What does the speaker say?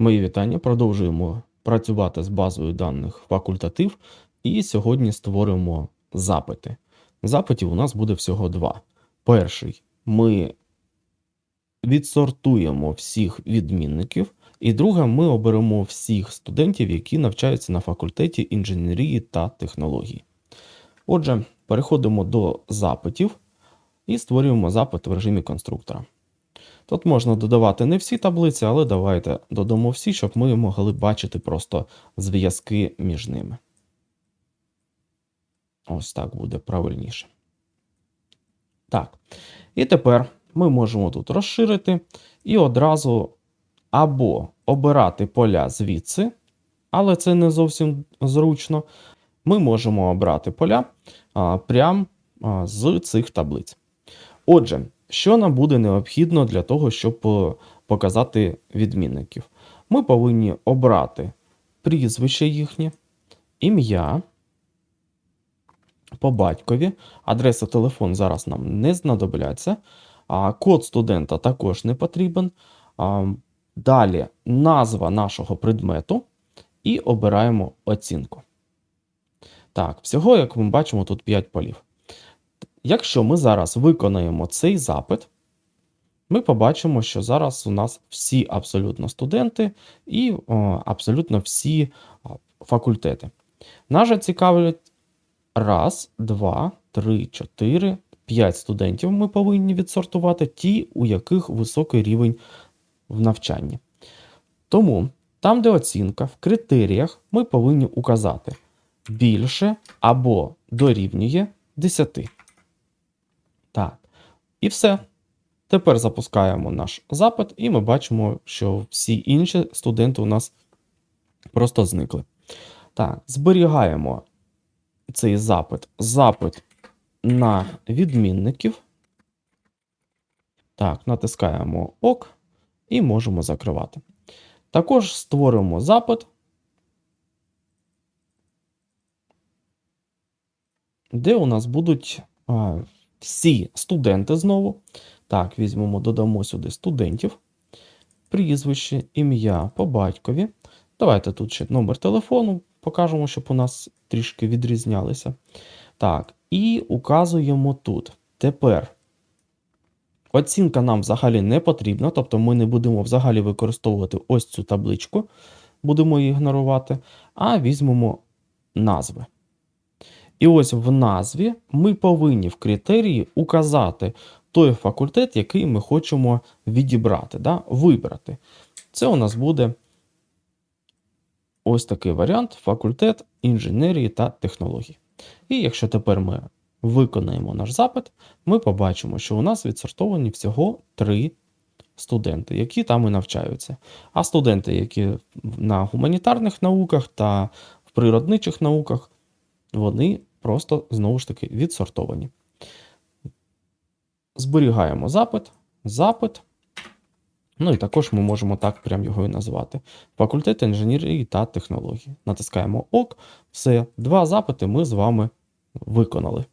Мої вітання. Продовжуємо працювати з базою даних факультатив. І сьогодні створимо запити. Запитів у нас буде всього два. Перший ми відсортуємо всіх відмінників. І друге, ми оберемо всіх студентів, які навчаються на факультеті інженерії та технологій. Отже, переходимо до запитів і створюємо запит в режимі конструктора. Тут можна додавати не всі таблиці, але давайте додамо всі, щоб ми могли бачити просто зв'язки між ними. Ось так буде правильніше. Так. І тепер ми можемо тут розширити і одразу або обирати поля звідси, але це не зовсім зручно. Ми можемо обрати поля прямо з цих таблиць. Отже, що нам буде необхідно для того, щоб е, показати відмінників? Ми повинні обрати прізвище їхнє, ім'я по батькові, адреса телефон зараз нам не знадобляться, код студента також не потрібен. Далі назва нашого предмету і обираємо оцінку. Так, всього, як ми бачимо, тут 5 полів. Якщо ми зараз виконаємо цей запит, ми побачимо, що зараз у нас всі абсолютно студенти і о, абсолютно всі факультети. Нас же цікавлять раз, два, три, чотири, п'ять студентів ми повинні відсортувати, ті, у яких високий рівень в навчанні. Тому там, де оцінка, в критеріях ми повинні указати більше або дорівнює 10. І все. Тепер запускаємо наш запит, і ми бачимо, що всі інші студенти у нас просто зникли. Так, зберігаємо цей запит. Запит на відмінників. Так, натискаємо ОК і можемо закривати. Також створимо запит, де у нас будуть всі студенти знову. Так, візьмемо, додамо сюди студентів, прізвище, ім'я по батькові. Давайте тут ще номер телефону покажемо, щоб у нас трішки відрізнялися. Так, і указуємо тут. Тепер оцінка нам взагалі не потрібна, тобто ми не будемо взагалі використовувати ось цю табличку, будемо її ігнорувати, а візьмемо назви. І ось в назві ми повинні в критерії указати той факультет, який ми хочемо відібрати, да, вибрати. Це у нас буде ось такий варіант: факультет інженерії та технологій. І якщо тепер ми виконаємо наш запит, ми побачимо, що у нас відсортовані всього три студенти, які там і навчаються. А студенти, які на гуманітарних науках та в природничих науках, вони просто знову ж таки відсортовані. Зберігаємо запит, запит. Ну і також ми можемо так прям його і назвати. Факультет інженерії та технології. Натискаємо ОК. Все, два запити ми з вами виконали.